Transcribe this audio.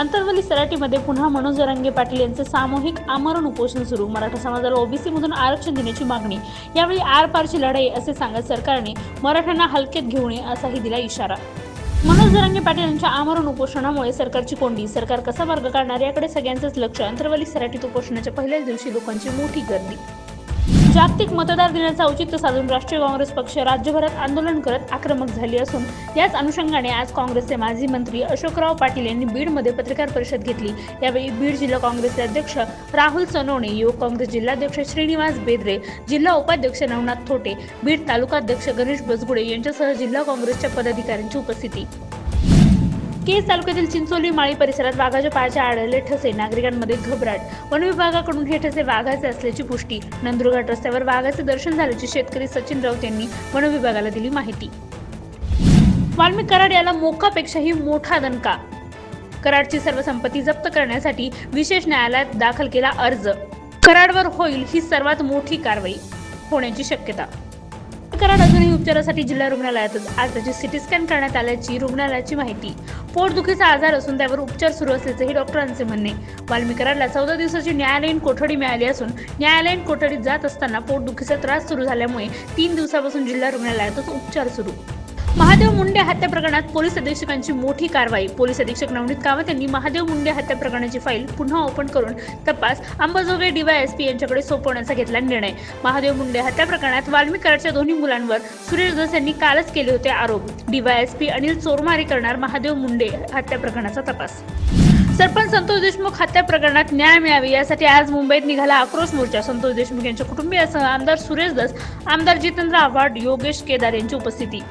अंतरवली सराटीमध्ये पुन्हा मनोज जरांगे पाटील यांचे सामूहिक आमरण उपोषण सुरू. मराठा समाजाला ओबीसी मधून आरक्षण देण्याची मागणी. यावेळी आरपारची लढाई असे सांगत सरकारने मराठ्यांना हलक्यात घेऊ नये असाही दिला इशारा. मनोज जरांगे पाटील यांच्या आमरण उपोषणामुळे सरकारची कोंडी. सरकार कसा मार्ग काढणार याकडे सगळ्यांचंच लक्ष. अंतरवली सराटीत उपोषणाच्या पहिल्याच दिवशी लोकांची मोठी गर्दी. जागतिक मतदार दिनाचं औचित्य साधून राष्ट्रीय काँग्रेस पक्ष राज्यभरात आंदोलन करत आक्रमक झाली असून याच अनुषंगाने आज काँग्रेसचे माजी मंत्री अशोकराव पाटील यांनी बीडमध्ये पत्रकार परिषद घेतली. यावेळी बीड जिल्हा काँग्रेसचे अध्यक्ष राहुल सनोणे युवक काँग्रेस जिल्हाध्यक्ष श्रीनिवास बेदरे जिल्हा उपाध्यक्ष नवनाथ थोटे बीड तालुकाध्यक्ष गणेश बसगुडे यांच्यासह जिल्हा काँग्रेसच्या पदाधिकाऱ्यांची उपस्थिती. केज तालुक्यातील चिंचोली माळी परिसरात वाघाच्या पायाचे आढळले ठसे. नागरिकांमध्ये घबराट. वन विभागाकडून हे ठसे वाघाचे असल्याची पुष्टी. नंदुरघाट रस्त्यावर वाघाचे दर्शन झाल्याची शेतकरी सचिन राऊत यांनी वन विभागाला दिली माहिती. वाल्मिक कराड याला मोकापेक्षाही मोठा दणका. कराडची सर्व संपत्ती जप्त करण्यासाठी विशेष न्यायालयात दाखल केला अर्ज. कराडवर होईल ही सर्वात मोठी कारवाई होण्याची शक्यता. कराड अजूनही उपचारासाठी जिल्हा रुग्णालयातच. आज त्याची सिटी स्कॅन करण्यात आल्याची रुग्णालयाची माहिती. पोटदुखीचा आजार असून त्यावर उपचार सुरू असल्याचेही डॉक्टरांचे म्हणणे. वाल्मी चौदा दिवसाची न्यायालयीन कोठडी मिळाली असून न्यायालयीन कोठडीत जात असताना पोटदुखीचा त्रास सुरू झाल्यामुळे तीन दिवसापासून जिल्हा रुग्णालयातच उपचार सुरू. महादेव मुंडे हत्या प्रकरणात पोलीस अधीक्षकांची मोठी कारवाई. पोलीस अधीक्षक नवनीत कामत यांनी महादेव मुंडे हत्या प्रकरणाची फाईल पुन्हा ओपन करून तपास अंबाजोगाई डीवायएसपी यांच्याकडे सोपवण्याचा घेतला निर्णय. महादेव मुंडे हत्या प्रकरणात वाल्मिकरच्या दोन्ही मुलांवर सुरेश धस यांनी कालच केले होते आरोप. डीवायएसपी अनिल चोरमारे करणार महादेव मुंडे हत्या प्रकरणाचा तपास. सरपंच संतोष देशमुख हत्या प्रकरणात न्याय मिळावे यासाठी आज मुंबईत निघाला आक्रोश मोर्चा. संतोष देशमुख यांच्या कुटुंबियासह आमदार सुरेश दस आमदार जितेंद्र आव्हाड योगेश केदार यांची उपस्थिती.